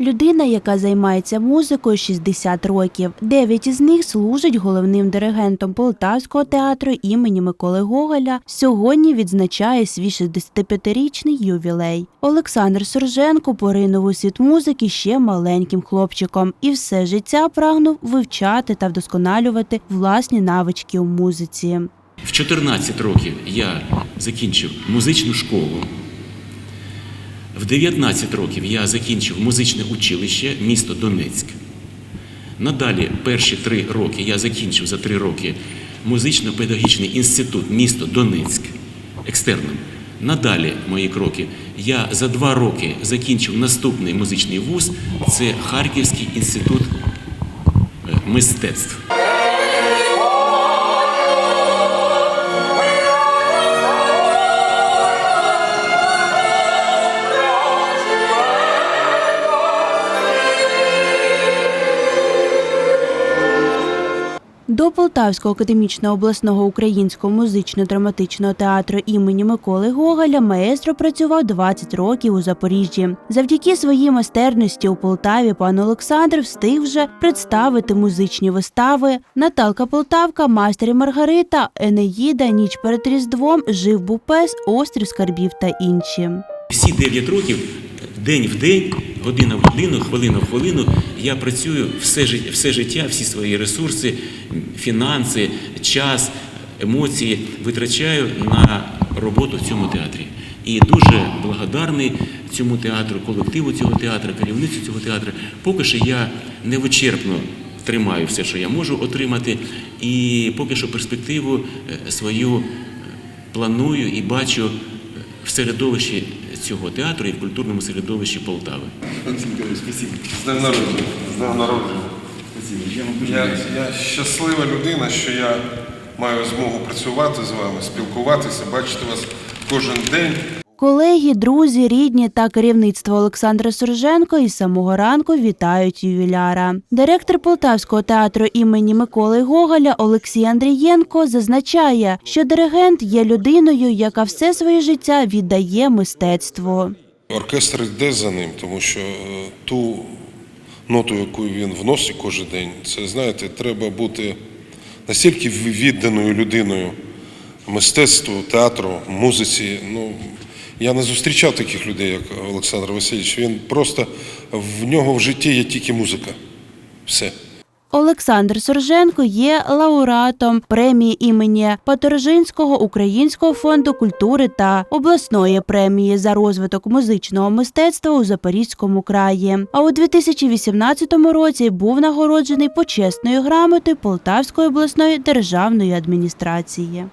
Людина, яка займається музикою 60 років. Дев'ять із них служить головним диригентом Полтавського театру імені Миколи Гоголя. Сьогодні відзначає свій 65-річний ювілей. Олександр Сорженко поринув у світ музики ще маленьким хлопчиком і все життя прагнув вивчати та вдосконалювати власні навички у музиці. В 14 років я закінчив музичну школу. В 19 років я закінчив музичне училище місто Донецьк. Надалі перші три роки я закінчив за три роки музично-педагогічний інститут місто Донецьк екстерном. Надалі мої кроки. Я за два роки закінчив наступний музичний вуз. Це Харківський інститут е, мистецтв. До Полтавського академічного обласного українського музично-драматичного театру імені Миколи Гоголя маестро працював 20 років у Запоріжжі. Завдяки своїй майстерності у Полтаві пан Олександр встиг вже представити музичні вистави Наталка Полтавка, Мастер і Маргарита, Енеїда, Ніч перед Різдвом, Жив був пес, Острів скарбів та інші. Всі 9 років, день в день, година в годину, хвилина в хвилину, я працюю все, жит- все життя, всі свої ресурси, фінанси, час, емоції витрачаю на роботу в цьому театрі. І дуже благодарний цьому театру, колективу цього театру, керівництву цього театру. Поки що я невичерпно тримаю все, що я можу отримати, і поки що перспективу е, свою е, планую і бачу в середовищі цього театру і в культурному середовищі Полтави. З днем народження. Я щаслива людина, що я маю змогу працювати з вами, спілкуватися, бачити вас кожен день. Колеги, друзі, рідні та керівництво Олександра Сорженко із самого ранку вітають ювіляра. Директор Полтавського театру імені Миколи Гоголя Олексій Андрієнко зазначає, що диригент є людиною, яка все своє життя віддає мистецтву. Оркестр йде за ним, тому що е, ту ноту, яку він вносить кожен день, це знаєте, треба бути настільки відданою людиною мистецтву, театру, музиці. Ну я не зустрічав таких людей, як Олександр Васильович. Він просто в нього в житті є тільки музика. Все. Олександр Сорженко є лауреатом премії імені Паторжинського Українського фонду культури та обласної премії за розвиток музичного мистецтва у Запорізькому краї. А у 2018 році був нагороджений почесною грамотою Полтавської обласної державної адміністрації.